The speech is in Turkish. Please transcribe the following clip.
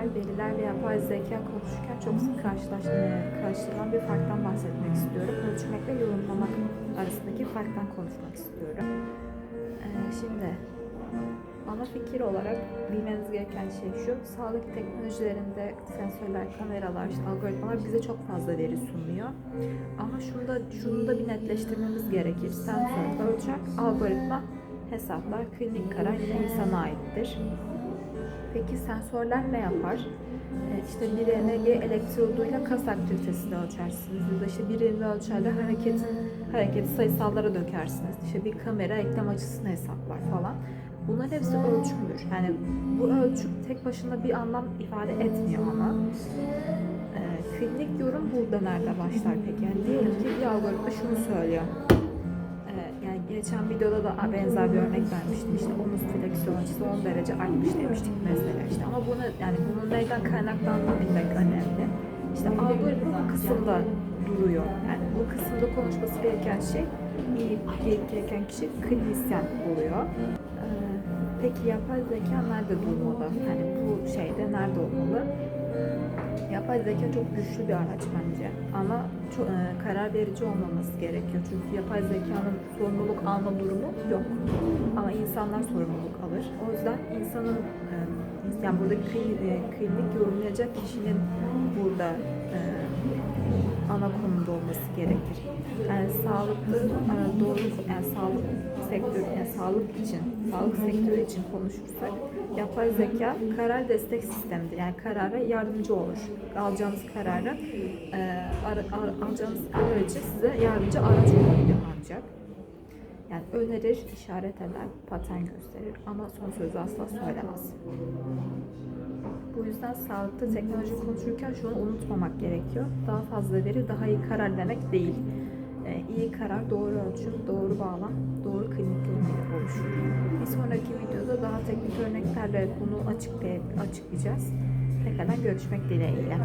sensörler, veriler ve yapay zeka konuşurken çok sık karşılaş- karşılaşılan bir farktan bahsetmek istiyorum. Ölçmek ve yorumlamak arasındaki farktan konuşmak istiyorum. Ee, şimdi ana fikir olarak bilmeniz gereken şey şu. Sağlık teknolojilerinde sensörler, kameralar, işte algoritmalar bize çok fazla veri sunuyor. Ama şunda, şunu da bir netleştirmemiz gerekir. Sensör ölçer, algoritma hesaplar, klinik karar yine insana aittir. Peki sensörler ne yapar? Ee, İşte bir EMG elektroduyla kas aktivitesini ölçersiniz. Ya da işte bir elini ölçerle hareketin hareketi sayısallara dökersiniz. İşte bir kamera eklem açısını hesaplar falan. Bunların hepsi ölçümdür. Yani bu ölçüm tek başına bir anlam ifade etmiyor ama ee, klinik yorum burada nerede başlar peki? Yani diyelim ki bir algoritma şunu söylüyor. Geçen videoda da benzer bir örnek vermiştim. İşte omuz fleksiyon açısı 10 derece artmış demiştik mesela işte. Ama bunu yani bunun neyden kaynaklandığını bilmek önemli. İşte algoritma bu kısımda duruyor. Yani bu kısımda konuşması gereken şey, iyi gereken kişi klinisyen oluyor. Ee, peki yapay zeka nerede durmalı? Yani bu şeyde nerede olmalı? Yapay zeka çok güçlü bir araç bence ama karar verici olmaması gerekiyor. Çünkü yapay zekanın sorumluluk alma durumu yok. Ama insanlar sorumluluk alır. O yüzden insanın e, yani burada kli- e, klinik yorumlayacak kişinin burada e, ana konumda olması gerekir. Yani sağlıklı e, doğru yani sağlık sektörü yani sağlık için sağlık sektörü için konuşursak yapay zeka karar destek sistemidir. Yani karara yardımcı olur. Alacağınız kararı e, alacağınız karar için size yardımcı araç olabilir ancak. Yani önerir, işaret eder, patern gösterir ama son sözü asla söylemez. Bu yüzden sağlıkta teknoloji konuşurken şunu unutmamak gerekiyor. Daha fazla veri daha iyi karar demek değil. Ee, iyi karar, doğru ölçüm, doğru bağlam, doğru klinik yorumla oluşur. Bir sonraki videoda daha teknik örneklerle bunu açıklay- açıklayacağız. Tekrardan görüşmek dileğiyle.